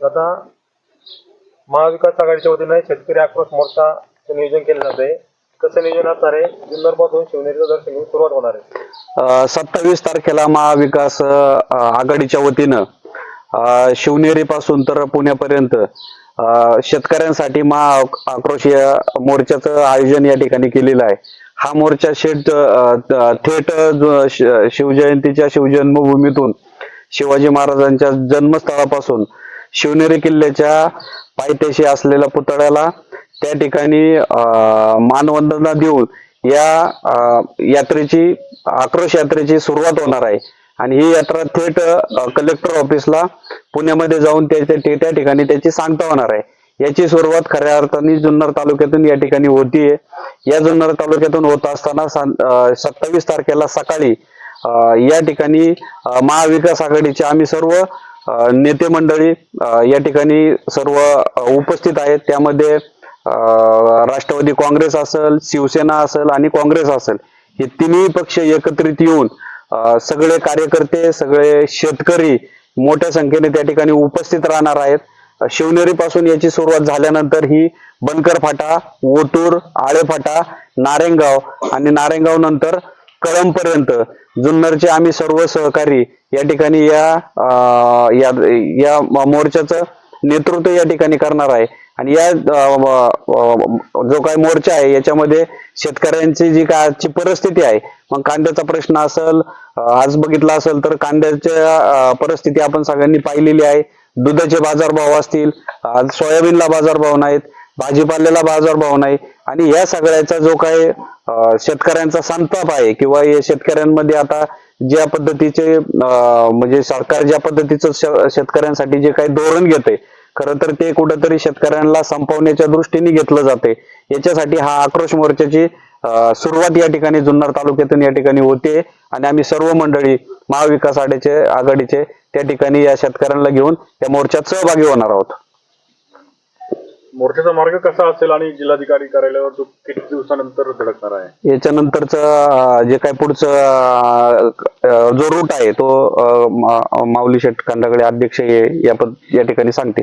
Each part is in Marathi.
आता महाविकास आघाडीच्या वतीने शेतकरी आक्रोश मोर्चाचं नियोजन केलं जात आहे कसं नियोजन असणार आहे? जुन्नरपासून शिवनेरीचं दर्शन घेऊन सुरुवात होणार आहे. सत्तावीस तारखेला महाविकास अ, आघाडीच्या वतीनं शिवनेरी पासून तर पुण्यापर्यंत अ, शेतकऱ्यांसाठी महा आक्रोश या मोर्चाचं आयोजन या ठिकाणी केलेलं आहे. हा मोर्चा शेट अ, त- थेट जो श- शिवजयंतीच्या शिवजन्मभूमीतून शिवाजी महाराजांच्या जन्मस्थळापासून शिवनेरी किल्ल्याच्या पायथ्याशी असलेल्या पुतळ्याला त्या ठिकाणी मानवंदना देऊन या यात्रेची आक्रोश यात्रेची सुरुवात होणार आहे. आणि ही यात्रा थेट कलेक्टर ऑफिसला पुण्यामध्ये जाऊन त्या त्या- ठिकाणी त्याची सांगता होणार आहे. याची सुरुवात खऱ्या अर्थाने जुन्नर तालुक्यातून या ठिकाणी होतीये. या जुन्नर तालुक्यातून होत असताना सत्तावीस तारखेला सकाळी या ठिकाणी महाविकास आघाडीचे आम्ही सर्व नेते मंडळी या ठिकाणी सर्व उपस्थित आहेत. त्यामध्ये राष्ट्रवादी काँग्रेस असेल शिवसेना असेल आणि काँग्रेस असेल हे तिन्ही पक्ष एकत्रित येऊन सगळे कार्यकर्ते सगळे शेतकरी मोठ्या संख्येने त्या ठिकाणी उपस्थित राहणार आहेत. शिवनेरी पासून याची सुरुवात झाल्यानंतर ही बनकर फाटा ओटूर आळे फाटा नारेंगाव आणि नारेंगाव नंतर कळमपर्यंत जुन्नरचे आम्ही सर्व सहकारी या ठिकाणी या या या मोर्चाचं नेतृत्व या ठिकाणी करणार आहे. आणि या जो काही मोर्चा आहे याच्यामध्ये शेतकऱ्यांची जी काय आजची परिस्थिती आहे मग कांद्याचा प्रश्न असेल आज बघितला असेल तर कांद्याच्या परिस्थिती आपण सगळ्यांनी पाहिलेली आहे. दुधाचे बाजारभाव असतील आज सोयाबीनला बाजारभाव नाहीत. भाजीपाल्याला बाजारभाव नाही. आणि या सगळ्याचा जो काही शेतकऱ्यांचा संताप आहे किंवा या शेतकऱ्यांमध्ये आता ज्या पद्धतीचे म्हणजे सरकार ज्या पद्धतीचं शेतकऱ्यांसाठी जे काही धोरण घेते खरं तर ते कुठंतरी शेतकऱ्यांना संपवण्याच्या दृष्टीने घेतलं जाते. याच्यासाठी हा आक्रोश मोर्चाची सुरुवात या ठिकाणी जुन्नर तालुक्यातून या ठिकाणी होते. आणि आम्ही सर्व मंडळी महाविकास आघाडीचे आघाडीचे त्या ठिकाणी या शेतकऱ्यांना घेऊन त्या मोर्चात सहभागी होणार आहोत. मोर्चाचा मार्ग कसा असेल आणि जिल्हाधिकारी कार्यालयावर तो किती दिवसानंतर धडकणार आहे? याच्यानंतरच जे काही पुढचं अं, जो रूट आहे तो अं, मा- माऊली शेठ कांदाकडे अध्यक्ष हे या पद- या ठिकाणी सांगते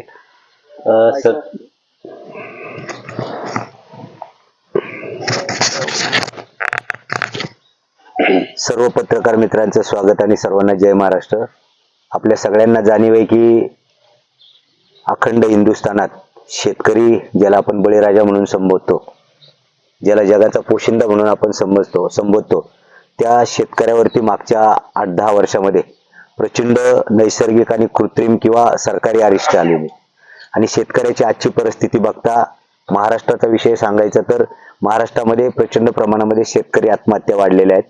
सर्व पत्रकार मित्रांचं स्वागत आणि सर्वांना जय महाराष्ट्र. आपल्या सगळ्यांना जाणीव आहे की अखंड हिंदुस्थानात शेतकरी ज्याला आपण बळीराजा म्हणून संबोधतो ज्याला जगाचा पोशिंदा म्हणून आपण समजतो संबोधतो त्या शेतकऱ्यावरती मागच्या आठ दहा वर्षामध्ये प्रचंड नैसर्गिक आणि कृत्रिम किंवा सरकारी अरिष्ट आलेली. आणि शेतकऱ्याची आजची परिस्थिती बघता महाराष्ट्राचा विषय सांगायचा तर महाराष्ट्रामध्ये प्रचंड प्रमाणामध्ये शेतकरी आत्महत्या वाढलेल्या आहेत.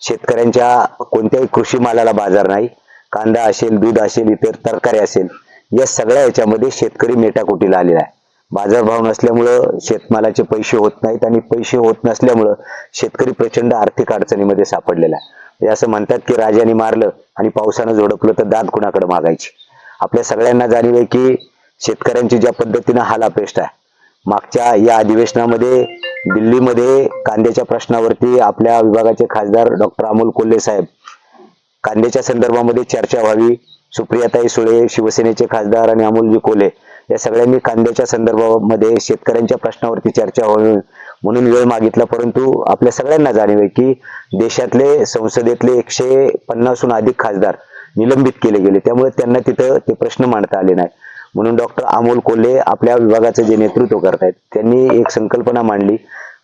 शेतकऱ्यांच्या कोणत्याही कृषी मालाला बाजार नाही. कांदा असेल दूध असेल इतर तरकारी असेल या सगळ्या याच्यामध्ये शेतकरी मेटाकुटीला आलेला आहे. बाजारभाव नसल्यामुळं शेतमालाचे पैसे होत नाहीत आणि पैसे होत नसल्यामुळं शेतकरी प्रचंड आर्थिक अडचणीमध्ये सापडलेला आहे. असं म्हणतात की राजाने मारलं आणि पावसानं झोडपलं तर दात कुणाकडे मागायची? आपल्या सगळ्यांना जाणीव आहे की शेतकऱ्यांची ज्या पद्धतीनं हाल अपेष्ट आहे. मागच्या या अधिवेशनामध्ये दिल्लीमध्ये कांद्याच्या प्रश्नावरती आपल्या विभागाचे खासदार डॉक्टर अमोल कोल्हे साहेब कांद्याच्या संदर्भामध्ये चर्चा व्हावी सुप्रियाताई सुळे शिवसेनेचे खासदार आणि अमोलजी कोले या सगळ्यांनी कांद्याच्या संदर्भामध्ये शेतकऱ्यांच्या प्रश्नावरती चर्चा व्हावी म्हणून वेळ मागितला. परंतु आपल्या सगळ्यांना जाणीव आहे की देशातले संसदेतले एकशे पन्नासहून अधिक खासदार निलंबित केले गेले. त्यामुळे त्यांना तिथं ते प्रश्न मांडता आले नाही. म्हणून डॉक्टर अमोल कोल्हे आपल्या विभागाचं जे नेतृत्व करतायत त्यांनी एक संकल्पना मांडली.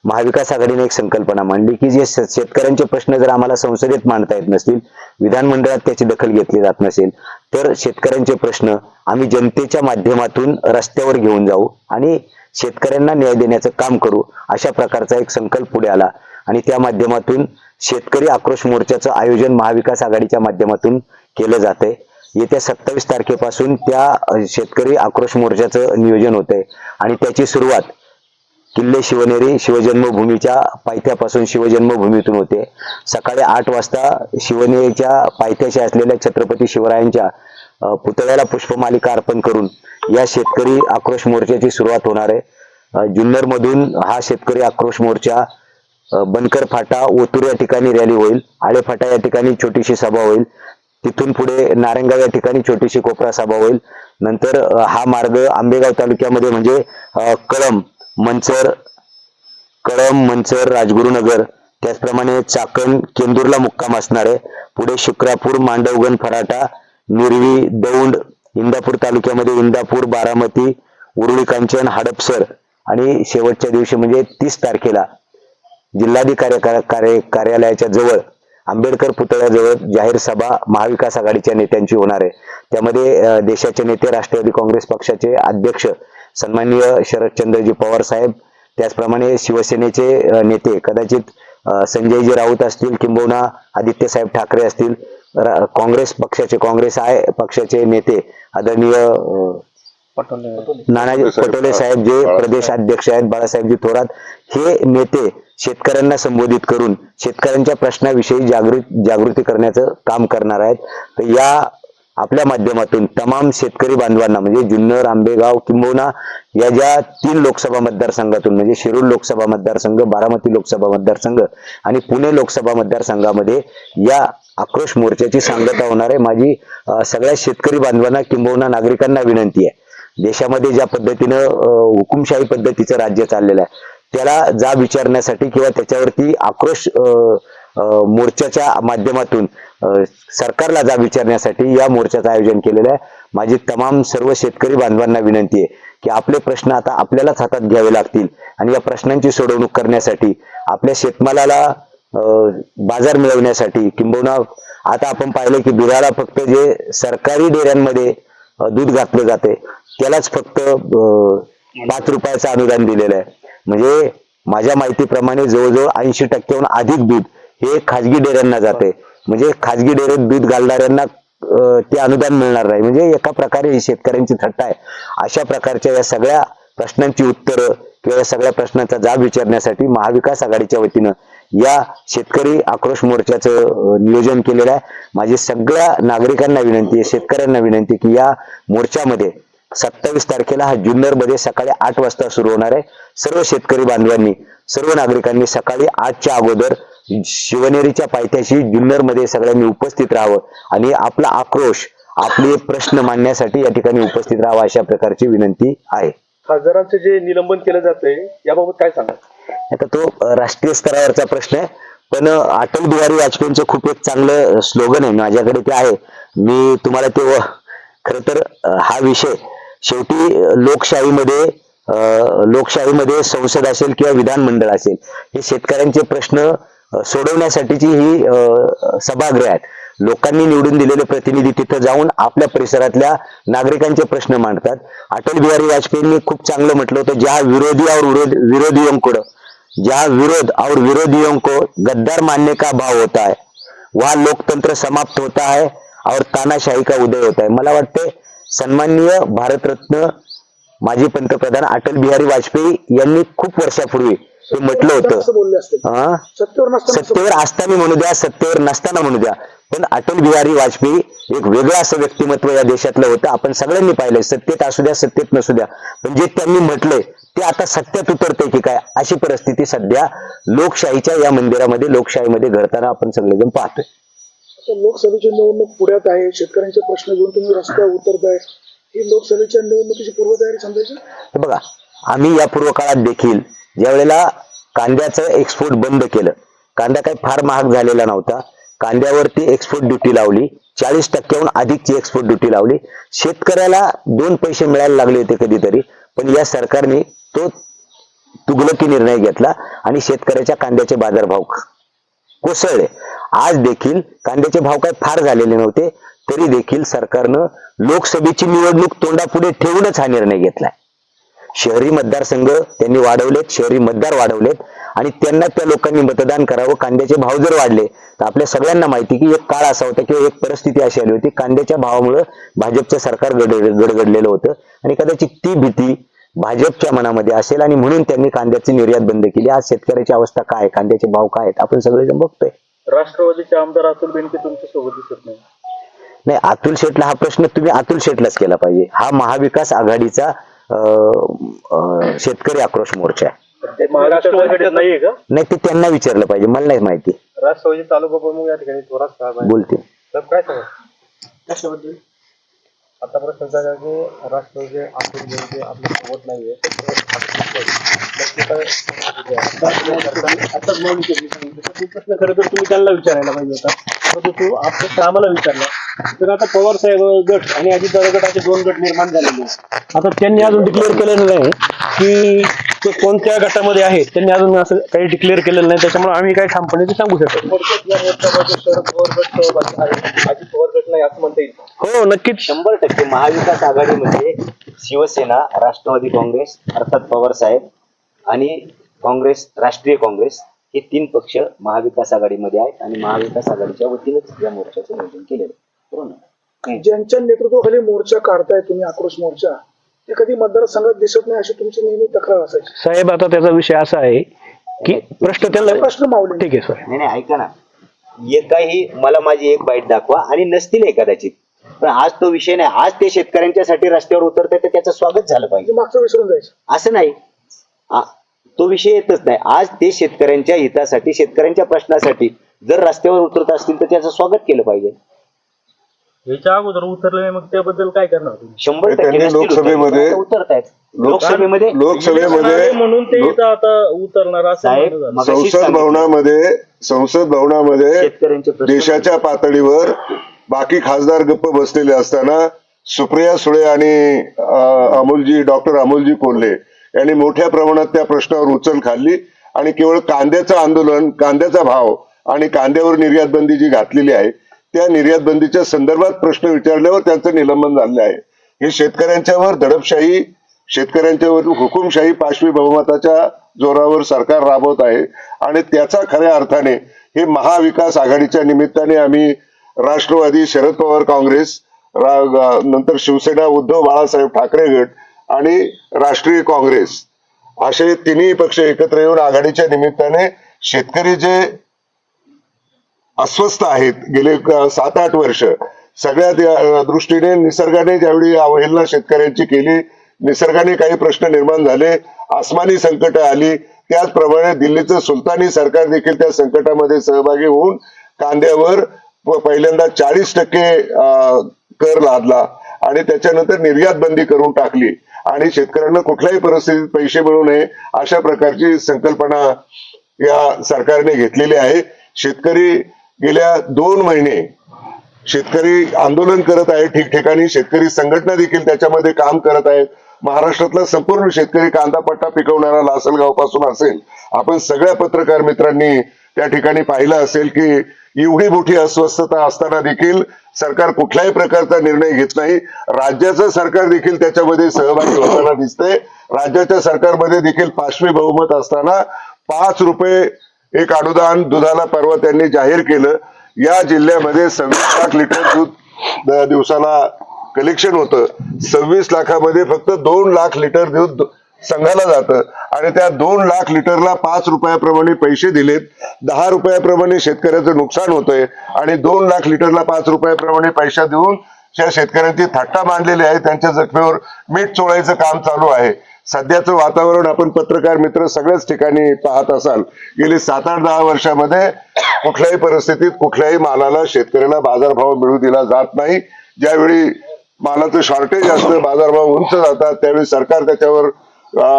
महाविकास आघाडीने एक संकल्पना मांडली की जे शेतकऱ्यांचे प्रश्न जर आम्हाला संसदेत मांडता येत नसतील विधानमंडळात त्याची दखल घेतली जात नसेल तर शेतकऱ्यांचे प्रश्न आम्ही जनतेच्या माध्यमातून रस्त्यावर घेऊन जाऊ आणि शेतकऱ्यांना न्याय देण्याचं काम करू अशा प्रकारचा एक संकल्प पुढे आला. आणि त्या माध्यमातून शेतकरी आक्रोश मोर्चाचं आयोजन महाविकास आघाडीच्या माध्यमातून केलं जातंय. येत्या सत्तावीस तारखेपासून त्या शेतकरी आक्रोश मोर्चाचं नियोजन होतंय. आणि त्याची सुरुवात किल्ले शिवनेरी शिवजन्मभूमीच्या पायथ्यापासून शिवजन्मभूमीतून होते. सकाळी आठ वाजता शिवनेरीच्या पायथ्याशी असलेल्या छत्रपती शिवरायांच्या पुतळ्याला पुष्पमालिका अर्पण करून या शेतकरी आक्रोश मोर्चाची सुरुवात होणार आहे. जुन्नरमधून हा शेतकरी आक्रोश मोर्चा बनकर फाटा ओतूर या ठिकाणी रॅली होईल आळे फाटा या ठिकाणी छोटीशी सभा होईल तिथून पुढे नारायणगाव या ठिकाणी छोटीशी कोपरा सभा होईल. नंतर हा मार्ग आंबेगाव तालुक्यामध्ये म्हणजे कळम मंचर कळम मंचर राजगुरुनगर त्याचप्रमाणे चाकण केंदूरला मुक्काम असणार आहे. पुढे शुक्रापूर मांडवगण फराटा निर्वी दौंड इंदापूर तालुक्यामध्ये इंदापूर बारामती उरुळी कांचन हडपसर आणि शेवटच्या दिवशी म्हणजे तीस तारखेला जिल्हाधिकारी कार्य कार्यालयाच्या जवळ आंबेडकर पुतळ्याजवळ जाहीर सभा महाविकास आघाडीच्या नेत्यांची होणार आहे. त्यामध्ये देशाचे नेते राष्ट्रवादी काँग्रेस पक्षाचे अध्यक्ष सन्माननीय शरदचंद्रजी पवार साहेब त्याचप्रमाणे शिवसेनेचे नेते कदाचित संजयजी राऊत असतील किंबहुना आदित्य साहेब ठाकरे असतील काँग्रेस पक्षाचे काँग्रेस आय पक्षाचे नेते आदरणीय नानाजी पटोले साहेब जे प्रदेश अध्यक्ष आहेत बाळासाहेबजी थोरात हे नेते शेतकऱ्यांना संबोधित करून शेतकऱ्यांच्या प्रश्नाविषयी जागृत जागृती करण्याचं काम करणार आहेत. तर या आपल्या माध्यमातून तमाम शेतकरी बांधवांना म्हणजे जुन्नर आंबेगाव किंबहुना या ज्या तीन लोकसभा मतदारसंघातून म्हणजे शिरूर लोकसभा मतदारसंघ बारामती लोकसभा मतदारसंघ आणि पुणे लोकसभा मतदारसंघामध्ये या आक्रोश मोर्चाची सांगता होणार आहे. माझी सगळ्या शेतकरी बांधवांना किंबहुना नागरिकांना विनंती आहे. देशामध्ये ज्या पद्धतीनं हुकुमशाही पद्धतीचं राज्य चाललेलं आहे त्याला जा विचारण्यासाठी किंवा त्याच्यावरती आक्रोश अं, अं, मोर्चाच्या माध्यमातून सरकारला जा विचारण्यासाठी या मोर्चाचं आयोजन केलेलं आहे. माझी तमाम सर्व शेतकरी बांधवांना विनंती आहे की आपले प्रश्न आता आपल्यालाच हातात घ्यावे लागतील आणि या प्रश्नांची सोडवणूक करण्यासाठी आपल्या शेतमालाला बाजार मिळवण्यासाठी किंबहुना आता आपण पाहिलं की दुधाला फक्त जे सरकारी डेऱ्यांमध्ये दूध घातलं जाते त्यालाच फक्त पाच रुपयाचं अनुदान दिलेलं आहे. म्हणजे माझ्या माहितीप्रमाणे जवळजवळ ऐंशी टक्क्याहून अधिक दूध हे खाजगी डेऱ्यांना जाते. म्हणजे खाजगी डेअरीत दूध घालणाऱ्यांना ते अनुदान मिळणार नाही. म्हणजे एका प्रकारे ही शेतकऱ्यांची थट्टा आहे. अशा प्रकारच्या या सगळ्या प्रश्नांची उत्तरं किंवा या सगळ्या प्रश्नांचा जाब विचारण्यासाठी महाविकास आघाडीच्या वतीनं या शेतकरी आक्रोश मोर्चाचं नियोजन केलेलं आहे. माझी सगळ्या नागरिकांना विनंती आहे शेतकऱ्यांना विनंती की या मोर्चामध्ये सत्तावीस तारखेला हा जुन्नरमध्ये सकाळी आठ वाजता सुरू होणार आहे. सर्व शेतकरी बांधवांनी सर्व नागरिकांनी सकाळी आठच्या अगोदर शिवनेरीच्या पायथ्याशी जुन्नरमध्ये सगळ्यांनी उपस्थित राहावं आणि आपला आक्रोश आपले प्रश्न मांडण्यासाठी या ठिकाणी उपस्थित राहावं अशा प्रकारची विनंती आहे. खासदारांचे जे निलंबन केलं जातंय याबाबत काय सांगा आता तो राष्ट्रीय स्तरावरचा प्रश्न आहे. पण अटल बिहारी वाजपेयींचं खूप एक चांगलं स्लोगन आहे. माझ्याकडे ते आहे. मी तुम्हाला ते खरं तर हा विषय शेवटी लोकशाहीमध्ये लोकशाहीमध्ये संसद असेल किंवा विधानमंडळ असेल हे शेतकऱ्यांचे प्रश्न सोडवण्यासाठीची ही सभागृह आहेत. लोकांनी निवडून दिलेले प्रतिनिधी तिथं जाऊन आपल्या परिसरातल्या नागरिकांचे प्रश्न मांडतात. अटल बिहारी वाजपेयींनी खूप चांगलं म्हटलं होतं ज्या विरोधी और विरोध विरोधियों को विरोध और विरोधियों को गद्दार मानने का भाव होता है वा लोकतंत्र समाप्त होता है और तानाशाही का उदय होता है. मला वाटते सन्माननीय भारतरत्न माजी पंतप्रधान अटल बिहारी वाजपेयी यांनी खूप वर्षापूर्वी ते म्हटलं होतं. बोलले असते हा? सत्तेवर नसताना सत्तेवर असताना म्हणू द्या सत्तेवर नसताना म्हणू द्या. पण अटल बिहारी वाजपेयी एक वेगळं असं व्यक्तिमत्व या देशातलं होतं. आपण सगळ्यांनी पाहिलंय सत्तेत असू द्या सत्तेत नसू द्या. पण जे त्यांनी म्हटलंय ते आता सत्यात उतरते की काय? अशी परिस्थिती सध्या लोकशाहीच्या या मंदिरामध्ये लोकशाहीमध्ये घडताना आपण सगळेजण पाहतोय. आता लोकसभेची निवडणूक पुढ्यात आहे. शेतकऱ्यांचे प्रश्न घेऊन तुम्ही रस्त्यावर उतरताय. ही लोकसभेच्या निवडणुकीची पूर्वतयारी समजायची? हे बघा आम्ही या पूर्व काळात देखील ज्या वेळेला कांद्याचं एक्सपोर्ट बंद केलं कांदा काही फार महाग झालेला नव्हता. कांद्यावरती एक्सपोर्ट ड्युटी लावली चाळीस टक्क्याहून अधिकची एक्सपोर्ट ड्युटी लावली. शेतकऱ्याला दोन पैसे मिळायला लागले होते कधीतरी पण या सरकारने तो तुगलकी निर्णय घेतला आणि शेतकऱ्याच्या कांद्याचे बाजारभाव कोसळले. आज देखील कांद्याचे भाव काय फार झालेले नव्हते तरी देखील सरकारनं लोकसभेची निवडणूक तोंडापुढे ठेवूनच हा निर्णय घेतलाय. शहरी मतदारसंघ त्यांनी वाढवलेत शहरी मतदार वाढवलेत आणि त्यांना त्या लोकांनी मतदान करावं कांद्याचे भाव जर वाढले तर आपल्या सगळ्यांना माहिती की एक काळ असा होता किंवा एक परिस्थिती अशी आली होती कांद्याच्या भावामुळे भाजपचं सरकार गड गडगडलेलं होतं आणि कदाचित ती भीती भाजपच्या मनामध्ये असेल आणि म्हणून त्यांनी कांद्याची निर्यात बंद केली. आज शेतकऱ्याची अवस्था काय आहे? कांद्याचे भाव काय आहेत? आपण सगळेजण बघतोय. राष्ट्रवादीचे आमदार अतुल बेनके तुमच्यासोबत दिसत नाही. नाही अतुल शेठला हा प्रश्न तुम्ही अतुल शेठलाच केला पाहिजे. हा महाविकास आघाडीचा शेतकरी आक्रोश मोर्चा आहे. ते महाराष्ट्र आघाडीत नाहीये का? नाही ते त्यांना विचारलं पाहिजे. मला नाही माहिती. राष्ट्रवादी तालुका प्रमुख या ठिकाणी थोरात साहेब आहे तर काय सांगा कशाबद्दल? आता प्रश्न आहे की राष्ट्रवादी घेऊन जे आपल्यासोबत नाहीये नक्की काय आताच माणूस आहे, मी सांगितलं. तर तो प्रश्न खरं तर तुम्ही त्यांना विचारायला पाहिजे होता. परंतु तो आपण आम्हाला विचारला. तर आता पवार साहेब गट आणि अजितदादा गटाचे दोन गट निर्माण झालेले आहेत. आता त्यांनी अजून डिक्लेअर केलेलं नाही की तो कोणत्या गटामध्ये आहे त्यांनी अजून असं काही डिक्लेअर केलेलं नाही. त्याच्यामुळे आम्ही काही ठामपणे ते सांगू शकत नाही. थोडक्यात या मोर्चामध्ये शरद पवार गट सहभागी आहे अजित पवार गट नाही असं म्हणता येईल. हो नक्कीच. शंभर टक्के महाविकास आघाडीमध्ये शिवसेना राष्ट्रवादी काँग्रेस अर्थात पवार साहेब आणि काँग्रेस राष्ट्रीय काँग्रेस हे तीन पक्ष महाविकास आघाडीमध्ये आहेत आणि महाविकास आघाडीच्या वतीनंच या मोर्चाचं नियोजन केलेलं आहे. बरोबर? ज्यांच्या नेतृत्वाखाली मोर्चा काढताय तुम्ही आक्रोश मोर्चा ते कधी मतदारसंघात दिसत नाही अशी तुमची नेहमी तक्रार असायची. साहेब आता त्याचा विषय असा आहे की प्रश्न त्यांना प्रश्न मावले ठीक आहे सर नाही नाही ऐका ना. एकाही मला माझी एक बाईट दाखवा आणि नसतील कदाचित पण आज तो विषय नाही. आज ते शेतकऱ्यांच्यासाठी रस्त्यावर उतरतात तर त्याचं स्वागत झालं पाहिजे. ते मागचं विसरून जायचं. असं नाही. तो विषय येतच नाही. आज ते शेतकऱ्यांच्या हितासाठी शेतकऱ्यांच्या प्रश्नासाठी जर रस्त्यावर उतरत असतील तर त्याचं स्वागत केलं पाहिजे. याच्या अगोदर उतरले नाही मग त्याबद्दल काय करणार तुम्ही शंभर टक्के त्यांनी नसतील लोकसभेमध्ये- उतरत. उतरतायत लोकसभेमध्ये लोकसभेमध्ये म्हणून ते इथं आता उतरणार असं साहेब म्हणणं झालं. मगाशीच संसद सांगितलं. भवनामध्ये संसद भवनामध्ये शेतकऱ्यांचे प्रश्न देशाच्या पातळीवर बाकी खासदार गप्प बसलेले असताना सुप्रिया सुळे आणि अं, अमोलजी डॉक्टर अमोलजी कोल्हे यांनी मोठ्या प्रमाणात त्या प्रश्नावर उचल खाल्ली आणि केवळ कांद्याचं आंदोलन कांद्याचा भाव आणि कांद्यावर निर्यात बंदी जी घातलेली आहे त्या निर्यात बंदीच्या संदर्भात प्रश्न विचारल्यावर त्यांचं निलंबन झाले आहे. हे शेतकऱ्यांच्यावर दडपशाही शेतकऱ्यांच्यावर हुकुमशाही पाशवी बहुमताच्या जोरावर सरकार राबवत आहे आणि त्याचा खऱ्या अर्थाने हे महाविकास आघाडीच्या निमित्ताने आम्ही राष्ट्रवादी शरद पवार काँग्रेस नंतर शिवसेना उद्धव बाळासाहेब ठाकरे गट आणि राष्ट्रीय काँग्रेस असे तिन्ही पक्ष एकत्र येऊन आघाडीच्या निमित्ताने शेतकरी जे अस्वस्थ आहेत. गेले सात आठ वर्ष. सगळ्या दृष्टीने निसर्गाने ज्यावेळी अवहेलना शेतकऱ्यांची केली निसर्गाने काही प्रश्न निर्माण झाले आसमानी संकट आली त्याचप्रमाणे दिल्लीचं सुलतानी सरकार देखील त्या संकटामध्ये सहभागी होऊन कांद्यावर पहिल्यांदा चाळीस टक्के अं, कर लादला आणि त्याच्यानंतर निर्यात बंदी करून टाकली. आणि शेतकऱ्यांना कुठल्याही परिस्थितीत पैसे मिळू नये अशा प्रकारची संकल्पना या सरकारने घेतलेली आहे. शेतकरी गेल्या दोन महिने शेतकरी आंदोलन करत आहे ठिकठिकाणी शेतकरी संघटना देखील त्याच्यामध्ये काम करत आहेत. महाराष्ट्रातला संपूर्ण शेतकरी कांदा पट्टा पिकवणारा लासलगावपासून असेल आपण सगळ्या पत्रकार मित्रांनी त्या ठिकाणी पाहिलं असेल की एवढी मोठी अस्वस्थता असताना देखील सरकार कुठल्याही प्रकारचा निर्णय घेत नाही. राज्याचं सरकार देखील त्याच्यामध्ये सहभागी होताना दिसतंय. राज्याच्या सरकारमध्ये देखील पाचवी बहुमत असताना पाच रुपये एक अनुदान दुधाला परवा त्यांनी जाहीर केलं. या जिल्ह्यामध्ये सव्वीस लाख लिटर दूध दिवसाला कलेक्शन होतं. सव्वीस लाखामध्ये फक्त दोन लाख लिटर दूध संघाला जातं. आणि त्या दोन लाख लिटरला पाच रुपयाप्रमाणे पैसे दिलेत. दहा रुपयाप्रमाणे शेतकऱ्याचं नुकसान होतंय. आणि दोन लाख लिटरला पाच रुपयाप्रमाणे पैसा देऊन त्या शेतकऱ्यांची थट्टा मांडलेली आहे त्यांच्या जखमेवर मीठ चोळायचं काम चालू आहे. सध्याचं वातावरण आपण पत्रकार मित्र सगळ्याच ठिकाणी पाहत असाल गेली सात आठ दहा वर्षामध्ये कुठल्याही परिस्थितीत कुठल्याही मालाला शेतकऱ्याला बाजारभाव मिळू दिला जात नाही. ज्यावेळी मालाचं शॉर्टेज असतं बाजारभाव उंच जातात त्यावेळी सरकार त्याच्यावर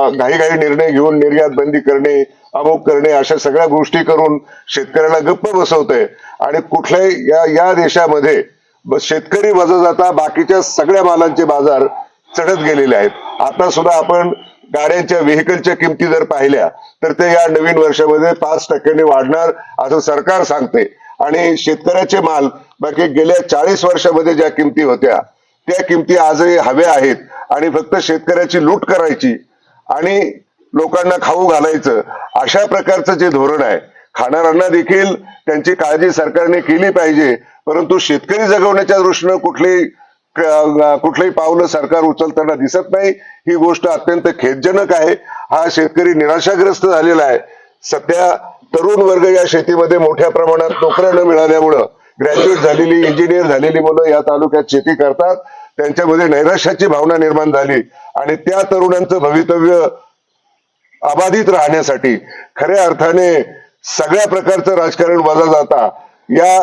घाई घाई निर्णय घेऊन निर्यात बंदी करणे अमुक करणे अशा सगळ्या गोष्टी करून शेतकऱ्याला गप्प बसवतंय. आणि कुठल्याही या या देशामध्ये शेतकरी वजा जाता बाकीच्या सगळ्या मालांचे बाजार चढत गेलेले आहेत. आता सुद्धा आपण गाड्यांच्या व्हेकलच्या किमती जर पाहिल्या तर ते या नवीन वर्षामध्ये पाच टक्क्यांनी वाढणार असं सरकार सांगते. आणि शेतकऱ्याचे माल बाकी गेल्या चाळीस वर्षामध्ये ज्या किमती होत्या त्या किमती आजही हव्या आहेत आणि फक्त शेतकऱ्याची लूट करायची आणि लोकांना खाऊ घालायचं अशा प्रकारचं जे धोरण आहे खाणाऱ्यांना देखील त्यांची काळजी सरकारने केली पाहिजे. परंतु शेतकरी जगवण्याच्या दृष्टीनं कुठली कुठलंही पावलं सरकार उचलताना दिसत नाही. ही गोष्ट अत्यंत खेदजनक आहे. हा शेतकरी निराशाग्रस्त झालेला आहे. सध्या तरुण वर्ग या शेतीमध्ये मोठ्या प्रमाणात नोकऱ्या न मिळाल्यामुळं ग्रॅज्युएट झालेली इंजिनियर झालेली मुलं या तालुक्यात शेती करतात. त्यांच्यामध्ये नैराश्याची भावना निर्माण झाली. आणि त्या तरुणांचं भवितव्य अबाधित राहण्यासाठी खऱ्या अर्थाने सगळ्या प्रकारचं राजकारण वजा जाता. या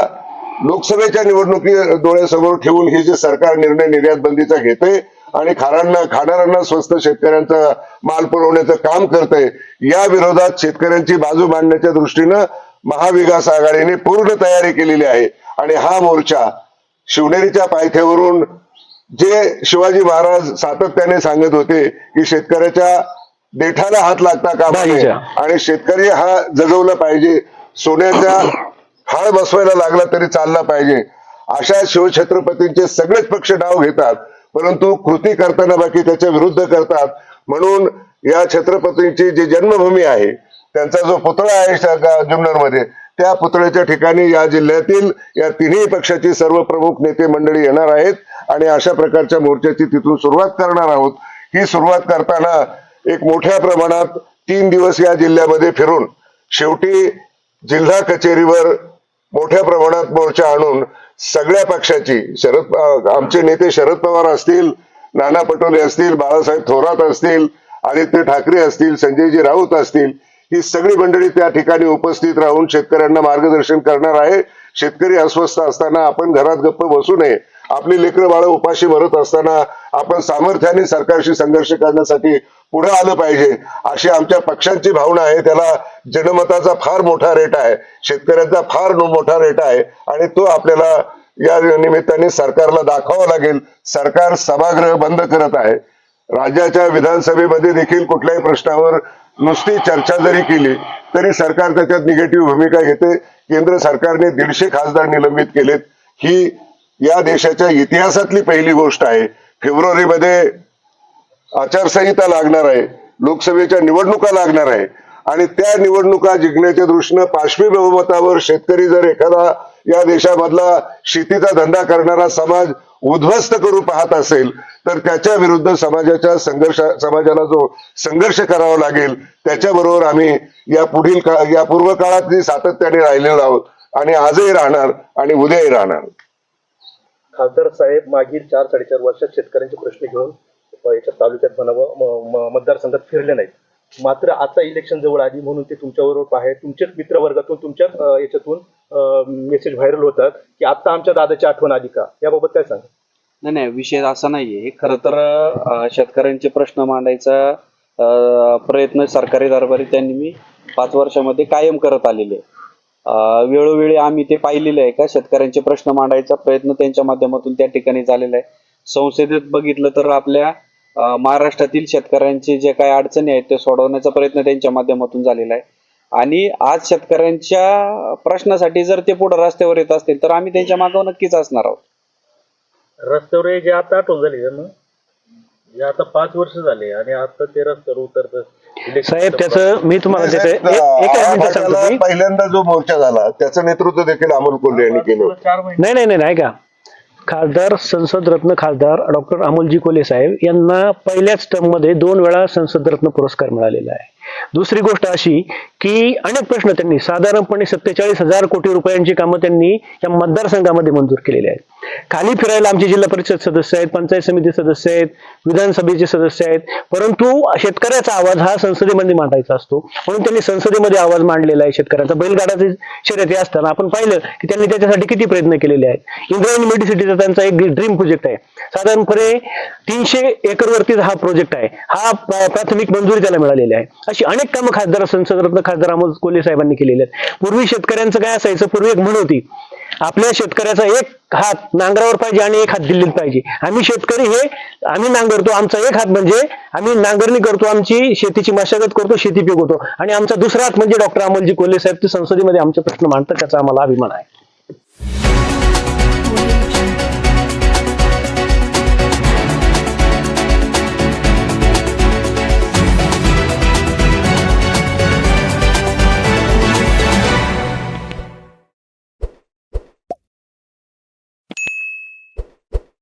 लोकसभेच्या निवडणुकी डोळ्यासमोर ठेवून हे जे सरकार निर्णय निर्यात बंदीचा घेते आणि खाणाऱ्यांना खाणाऱ्यांना स्वस्त शेतकऱ्यांचा माल पुरवण्याचं काम करतंय या विरोधात शेतकऱ्यांची बाजू मांडण्याच्या दृष्टीनं महाविकास आघाडीने पूर्ण तयारी केलेली आहे आणि हा मोर्चा शिवनेरीच्या पायथ्यावरून जे शिवाजी महाराज सातत्याने सांगत होते की शेतकऱ्याच्या देठाला हात लागता कामा नये. आणि शेतकरी हा जगवला पाहिजे सोन्याचा हाळ बसवायला लागला तरी चालला पाहिजे. अशा शिवछत्रपतींचे सगळेच पक्ष नाव घेतात परंतु कृती करताना बाकी त्याच्या विरुद्ध करतात. म्हणून या छत्रपतींची जी जन्मभूमी आहे त्यांचा जो पुतळा आहे जुन्नरमध्ये त्या पुतळ्याच्या ठिकाणी या जिल्ह्यातील या तिन्ही पक्षाची सर्व प्रमुख नेते मंडळी येणार आहेत आणि अशा प्रकारच्या मोर्चाची तिथून सुरुवात करणार आहोत. ही सुरुवात करताना एक मोठ्या प्रमाणात तीन दिवस या जिल्ह्यामध्ये फिरून शेवटी जिल्हा कचेरीवर मोठ्या प्रमाणात मोर्चा आणून सगळ्या पक्षाची शरद आमचे नेते शरद पवार असतील नाना पटोले असतील बाळासाहेब थोरात असतील आदित्य ठाकरे असतील संजयजी राऊत असतील ही सगळी मंडळी त्या ठिकाणी उपस्थित राहून शेतकऱ्यांना मार्गदर्शन करणार आहे. शेतकरी अस्वस्थ असताना आपण घरात गप्प बसू नये. आपली लेकरं बाळ उपाशी भरत असताना आपण सामर्थ्याने सरकारशी संघर्ष करण्यासाठी पुढे आलं पाहिजे. अशी आमच्या पक्षांची भावना आहे. त्याला जनमताचा फार मोठा रेट आहे. शेतकऱ्यांचा फार मोठा रेट आहे. आणि तो आपल्याला या निमित्ताने सरकारला दाखवावा लागेल. सरकार सभागृह बंद करत आहे. राज्याच्या विधानसभेमध्ये देखील कुठल्याही प्रश्नावर नुसती चर्चा जरी केली तरी सरकार त्याच्यात निगेटिव्ह भूमिका घेते. केंद्र सरकारने दीडशे खासदार निलंबित केलेत. ही या देशाच्या इतिहासातली पहिली गोष्ट आहे. फेब्रुवारीमध्ये आचारसंहिता लागणार आहे लोकसभेच्या निवडणुका लागणार आहे आणि त्या निवडणुका जिंकण्याच्या दृष्टीनं पाशवी बहुमतावर शेतकरी जर एखादा या देशामधला शेतीचा धंदा करणारा समाज उद्ध्वस्त करू पाहत असेल तर त्याच्या विरुद्ध समाजाच्या संघर्ष समाजाला जो संघर्ष करावा लागेल त्याच्याबरोबर आम्ही या पुढील का या पूर्व काळात सातत्याने राहिलेलो आहोत आणि आजही राहणार आणि उद्याही राहणार. खासदार साहेब मागील चार साडेचार वर्षात शेतकऱ्यांचे प्रश्न घेऊन याच्या तालुक्यात म्हणावं मतदारसंघात फिरले नाहीत. मात्र आता इलेक्शन जवळ आली म्हणून ते तुमच्याबरोबर आहे तुमच्याच मित्रवर्गातून तुमच्याच अ, याच्यातून मेसेज व्हायरल होतात की आता आमच्या दादाची आठवण आली का? याबाबत काय सांगा नाही नाही विषय असा नाहीये. खर तर शेतकऱ्यांचे प्रश्न मांडायचा प्रयत्न सरकारी दरबारी त्यांनी मी पाच वर्षामध्ये कायम करत आलेले वेळोवेळी आम्ही ते पाहिलेलं आहे का? शेतकऱ्यांचे प्रश्न मांडायचा प्रयत्न त्यांच्या माध्यमातून त्या ठिकाणी झालेला आहे. संसदेत बघितलं तर आपल्या महाराष्ट्रातील शेतकऱ्यांचे जे काही अडचणी आहेत ते सोडवण्याचा प्रयत्न त्यांच्या माध्यमातून झालेला आहे. आणि आज शेतकऱ्यांच्या प्रश्नासाठी जर ते पुढे रस्त्यावर येत असतील तर आम्ही त्यांच्या मागं नक्कीच असणार आहोत. रस्त्यावर जे आता आठवण झाली ना जे आता पाच वर्ष झाले आणि आता ते रस्त्यावर उतरत साहेब त्याचं मी तुम्हाला देते. पहिल्यांदा जो मोर्चा झाला त्याचं नेतृत्व देखील अमोल कोल्हे यांनी केलं नाही नाही नाही का खासदार संसद रत्न खासदार डॉक्टर अमोलजी कोले साहेब यांना पहिल्याच टर्ममध्ये दोन वेळा संसद रत्न पुरस्कार मिळालेला आहे. दुसरी गोष्ट अशी की अनेक प्रश्न त्यांनी साधारणपणे सत्तेचाळीस हजार कोटी रुपयांची कामं त्यांनी या मतदारसंघामध्ये मंजूर केलेली आहेत. खाली फिरायला आमचे जिल्हा परिषद सदस्य आहेत पंचायत समिती सदस्य आहेत विधानसभेचे सदस्य आहेत. परंतु शेतकऱ्याचा आवाज हा संसदेमध्ये मांडायचा असतो. म्हणून त्यांनी संसदेमध्ये आवाज मांडलेला आहे शेतकऱ्यांचा. बैलगाडाचे शर्यती असताना आपण पाहिलं की त्यांनी त्याच्यासाठी किती प्रयत्न केलेले आहेत. इंद्रायणी मेडिसिटीचा त्यांचा एक ड्रीम प्रोजेक्ट आहे. साधारणपणे तीनशे एकरवरती हा प्रोजेक्ट आहे. हा प्राथमिक मंजुरी त्याला मिळालेली आहे. अशी अनेक कामं खासदार संसदरत्न खासदार अमोल कोल्हे साहेबांनी केलेली आहेत. पूर्वी शेतकऱ्यांचं काय असायचं? पूर्वी एक म्हण होती आपल्या शेतकऱ्याचा एक हात नांगरावर पाहिजे आणि एक हात दिल्लीत पाहिजे. आम्ही शेतकरी हे आम्ही नांगरतो. आमचा एक हात म्हणजे आम्ही नांगरणी करतो आमची शेतीची मशागत करतो शेती पिकवतो. आणि आमचा दुसरा हात म्हणजे डॉक्टर अमोलजी कोल्हे साहेब ते संसदेमध्ये आमचे प्रश्न मांडतात त्याचा आम्हाला अभिमान आहे.